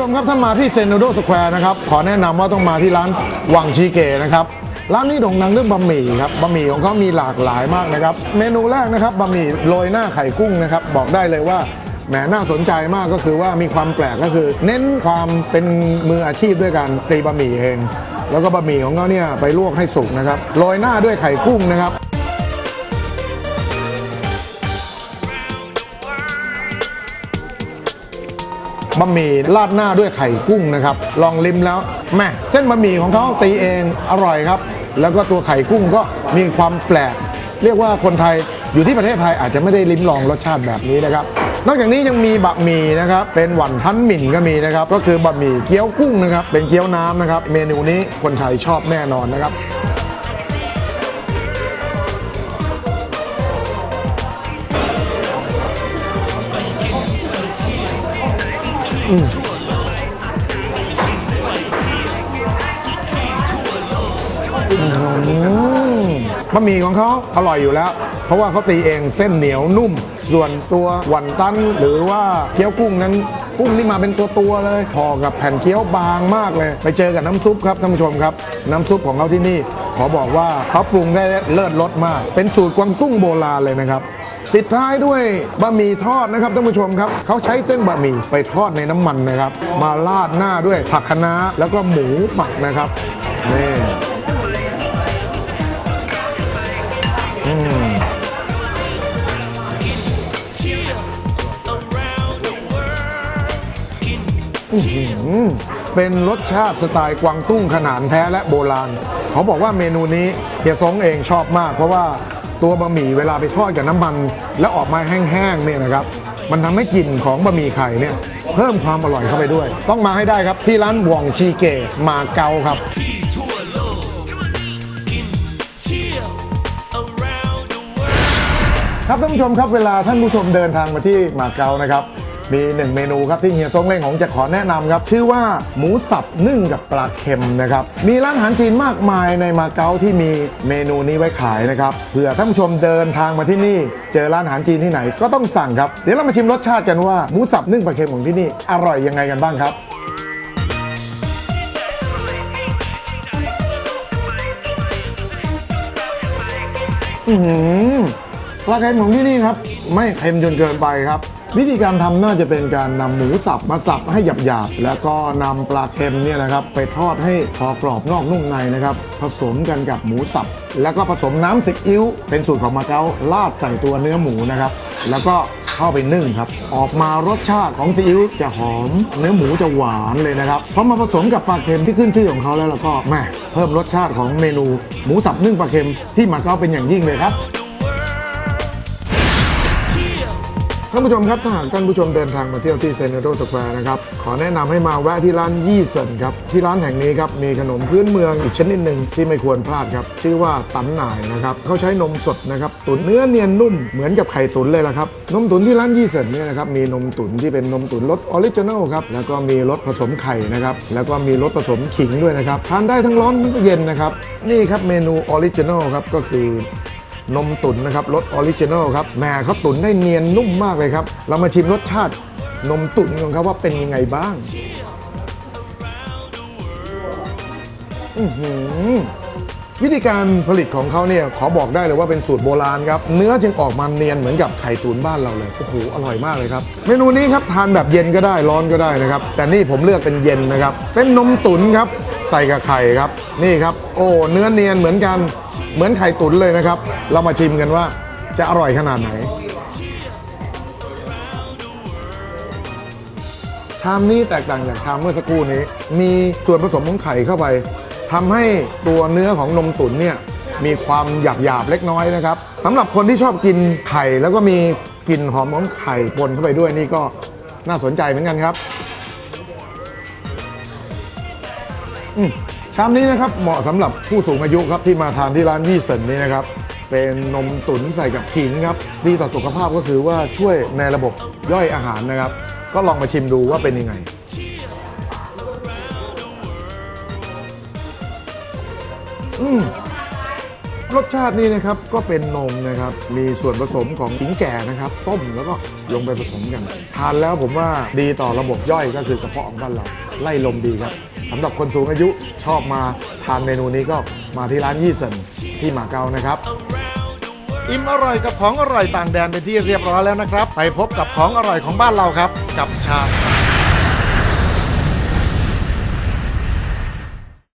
ชมครับถ้ามาที่เซนโดสแควร์นะครับขอแนะนำว่าต้องมาที่ร้านวังชีเกนะครับร้านนี้โด่งดังเรื่องบะหมี่ครับบะหมี่ของเขามีหลากหลายมากนะครับ เมนูแรกนะครับบะหมี่โรยหน้าไข่กุ้งนะครับบอกได้เลยว่าแหมน่าสนใจมากก็คือว่ามีความแปลกก็คือ เน้นความเป็นมืออาชีพด้วยการตีบะหมี่เอง แล้วก็บะหมี่ของเขาเนี่ยไปลวกให้สุกนะครับโรยหน้าด้วยไข่กุ้งนะครับ บะหมี่ราดหน้าด้วยไข่กุ้งนะครับ ลองลิมแล้วแม่เส้นบะหมี่ของเขาตีเองอร่อยครับ แล้วก็ตัวไข่กุ้งก็มีความแปลก เรียกว่าคนไทยอยู่ที่ประเทศไทยอาจจะไม่ได้ลิ้มลองรสชาติแบบนี้นะครับ นอกจากนี้ยังมีบะหมี่นะครับ เป็นหวันทันหมิ่นก็มีนะครับ ก็คือบะหมี่เกี๊ยวกุ้งนะครับ เป็นเกี๊ยวน้ำนะครับ เมนูนี้คนไทยชอบแน่นอนนะครับ บะหมี่ของเขาอร่อยอยู่แล้ว เพราะว่าเขาตีเองเส้นเหนียวนุ่ม ส่วนตัวหวันตันหรือว่าเกี๊ยวกุ้งนั้นกุ้งนี่มาเป็นตัวตัวเลยพอกับแผ่นเกี๊ยวบางมากเลย ไปเจอกับน้ำซุปครับท่านผู้ชมครับ น้ำซุปของเขาที่นี่ ขอบอกว่าเขาปรุงได้เลิศรสมาก เป็นสูตรกวางตุ้งโบราณเลยนะครับ ปิดท้ายด้วยบะหมี่ทอดนะครับท่านผู้ชมครับเขาใช้เส้นบะหมี่ไปทอดในน้ำมันนะครับ มาราดหน้าด้วยผักคะน้าแล้วก็หมูหมักนะครับนี่เป็นรสชาติสไตล์กวางตุ้งขนาดแท้และโบราณ เขาบอกว่าเมนูนี้เฮียซงเองชอบมากเพราะว่า ตัวบะหมี่เวลาไปทอดกับน้ำมัน แล้วออกมาแห้งๆเนี่ยนะครับ มันทำให้กลิ่นของบะหมี่ไข่เนี่ยเพิ่มความอร่อยเข้าไปด้วย ต้องมาให้ได้ครับที่ร้านวองชีเกะมาเกาครับครับท่านผู้ชมครับเวลาท่านผู้ชมเดินทางมาที่มาเก๊านะครับ มีหนึ่งเมนูครับที่เฮียซงเล่งของจะขอแนะนำครับ ชื่อว่าหมูสับนึ่งกับปลาเค็มนะครับ มีร้านอาหารจีนมากมายในมาเก๊าที่มีเมนูนี้ไว้ขายนะครับเผื่อท่านผู้ชมเดินทางมาที่นี่ เจอร้านอาหารจีนที่ไหนก็ต้องสั่งครับเดี๋ยวเรามาชิมรสชาติกันว่าหมูสับนึ่งปลาเค็มของที่นี่อร่อยยังไงกันบ้างครับอื้อหือปลาเค็มของที่นี่ครับ ไม่เค็มจนเกินไปครับ วิธีการทำน่าจะเป็นการนำหมูสับมาสับให้หยาบๆแล้วก็นำปลาเค็มเนี่ยนะครับไปทอดให้พอกรอบนอกนุ่มในนะครับผสมกันกับหมูสับ แล้วก็ผสมน้ำซีอิ๊วเป็นสูตรของมาเก๊าราดใส่ตัวเนื้อหมูนะครับแล้วก็เข้าไปนึ่งครับ ออกมารสชาติของซีอิ๊วจะหอม เนื้อหมูจะหวานเลยนะครับพอมาผสมกับปลาเค็มที่ขึ้นชื่อของเขาแล้วแล้วก็แม่เพิ่มรสชาติของเมนูหมูสับนึ่งปลาเค็มที่มาเก๊าเป็นอย่างยิ่งเลยครับ ท่านผู้ชมครับถ้าหากท่านผู้ชมเดินทางมาเที่ยวที่เซนโดสแควร์นะครับ ขอแนะนำให้มาแวะที่ร้านยี่เซินครับ ที่ร้านแห่งนี้ครับมีขนมพื้นเมืองอีกชนิดหนึ่งที่ไม่ควรพลาดครับ ชื่อว่าตันหน่ายนะครับเขาใช้นมสดนะครับตุ๋นเนื้อเนียนนุ่มเหมือนกับไข่ตุ๋นเลยละครับ นมตุ๋นที่ร้านยี่เซินเนี่ยนะครับมีนมตุ๋นที่เป็นนมตุ๋นรสออริจินัลครับแล้วก็มีรสผสมไข่นะครับแล้วก็มีรสผสมขิงด้วยนะครับทานได้ทั้งร้อนทั้งเย็นนะครับนี่ครับเมนูออริจินัลครับก็คือ นมตุ๋นนะครับรสออริจินอลครับแหม่เขาตุ๋นได้เนียนนุ่มมากเลยครับ เรามาชิมรสชาตินมตุ๋นของเขาว่าเป็นยังไงบ้างวิธีการผลิตของเขาเนี่ยขอบอกได้เลยว่าเป็นสูตรโบราณครับ เนื้อจึงออกมาเนียนเหมือนกับไข่ตุ๋นบ้านเราเลยโอ้โหอร่อยมากเลยครับ เมนูนี้ครับทานแบบเย็นก็ได้ร้อนก็ได้นะครับ แต่นี่ผมเลือกเป็นเย็นนะครับ เป็นนมตุ๋นครับ ใส่กับไข่ครับ นี่ครับ โอ้เนื้อเนียนเหมือนกัน เหมือนไข่ตุ๋นเลยนะครับ เรามาชิมกันว่าจะอร่อยขนาดไหน ชามนี้แตกต่างจากชามเมื่อสักครู่นี้ มีส่วนผสมของไข่เข้าไปทำให้ตัวเนื้อของนมตุ๋นเนี่ยมีความหยาบหยาบๆเล็กน้อยนะครับสำหรับคนที่ชอบกินไข่แล้วก็มีกลิ่นหอมของไข่ปนเข้าไปด้วยนี่ก็น่าสนใจเหมือนกันครับ ชามนี้นะครับเหมาะสำหรับผู้สูงอายุครับที่มาทานที่ร้านยี่เซินนี่นะครับ เป็นนมตุ๋นใส่กับขิงครับดีต่อสุขภาพก็คือว่าช่วยในระบบย่อยอาหารนะครับ ก็ลองมาชิมดูว่าเป็นยังไง อืม รสชาตินี่นะครับก็เป็นนมนะครับมีส่วนผสมของขิงแก่นะครับ ต้มแล้วก็ลงไปผสมกันทานแล้วผมว่าดีต่อระบบย่อยก็คือกระเพาะของบ้านเราไล่ลมดีครับสำหรับคนสูงอายุชอบมาทานเมนูนี้ก็มาที่ร้านยี่เซินที่มาเก๊านะครับอิ่มอร่อยกับของอร่อยต่างแดนเป็นที่เรียบร้อยแล้วนะครับ ไปพบกับของอร่อยของบ้านเราครับ กับชา